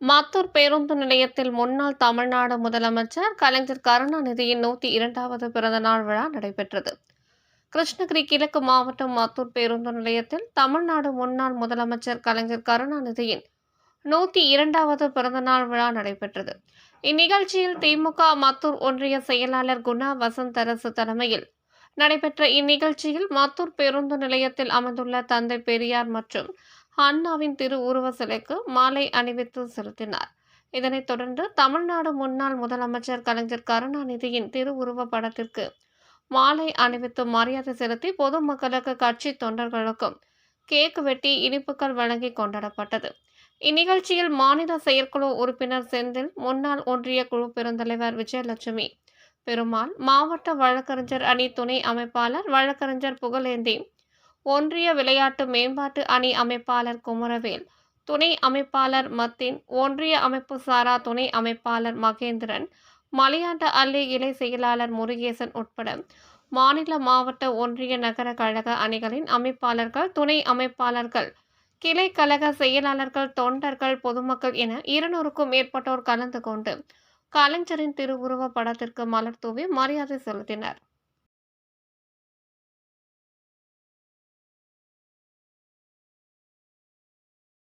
மாத்தூர் பேருந்து நிலையத்தில் முன்னாள் தமிழ்நாடு முதலமைச்சர் கலைஞர் கருணாநிதியின் நூற்றி இரண்டாவது பிறந்தநாள் விழா நடைபெற்றது. கிருஷ்ணகிரி கிழக்கு மாவட்டம் மாத்தூர் பேருந்து நிலையத்தில் தமிழ்நாடு முன்னாள் முதலமைச்சர் கலைஞர் கருணாநிதியின் நூற்றி இரண்டாவது பிறந்தநாள் விழா நடைபெற்றது. இந்நிகழ்ச்சியில் திமுக மாத்தூர் ஒன்றிய செயலாளர் குணா வசந்தரசு தலைமையில் நடைபெற்ற இந்நிகழ்ச்சியில் மாத்தூர் பேருந்து நிலையத்தில் அமைந்துள்ள தந்தை பெரியார் மற்றும் அண்ணாவின் திரு உருவ சிலைக்கு மாலை அணிவித்து செலுத்தினார். இதனைத் தொடர்ந்து தமிழ்நாடு முன்னாள் முதலமைச்சர் கலைஞர் கருணாநிதியின் திருவுருவ படத்திற்கு மாலை அணிவித்து மரியாதை செலுத்தி பொதுமக்களுக்கு கட்சி தொண்டர்களுக்கும் கேக் வெட்டி இனிப்புகள் வழங்கி கொண்டாடப்பட்டது. இந்நிகழ்ச்சியில் மாநில செயற்குழு உறுப்பினர் செந்தில் முன்னாள் ஒன்றிய குழு பெருந்தலைவர் விஜயலட்சுமி பெருமாள் மாவட்ட வழக்கறிஞர் அணி துணை அமைப்பாளர் வழக்கறிஞர் புகழேந்தி ஒன்றிய விளையாட்டு மேம்பாட்டு அணி அமைப்பாளர் குமரவேல் துணை அமைப்பாளர் மத்தின் ஒன்றிய அமைப்பு சாரா துணை அமைப்பாளர் மகேந்திரன் மலையாண்ட அள்ளி இலை செயலாளர் முருகேசன் உட்பட மாநில மாவட்ட ஒன்றிய நகர கழக அணிகளின் அமைப்பாளர்கள் துணை அமைப்பாளர்கள் கிளை கழக செயலாளர்கள் தொண்டர்கள் பொதுமக்கள் என இருநூறுக்கும் மேற்பட்டோர் கலந்து கொண்டு கலைஞரின் திருவுருவ படத்திற்கு மலர் தூவி மரியாதை செலுத்தினர்.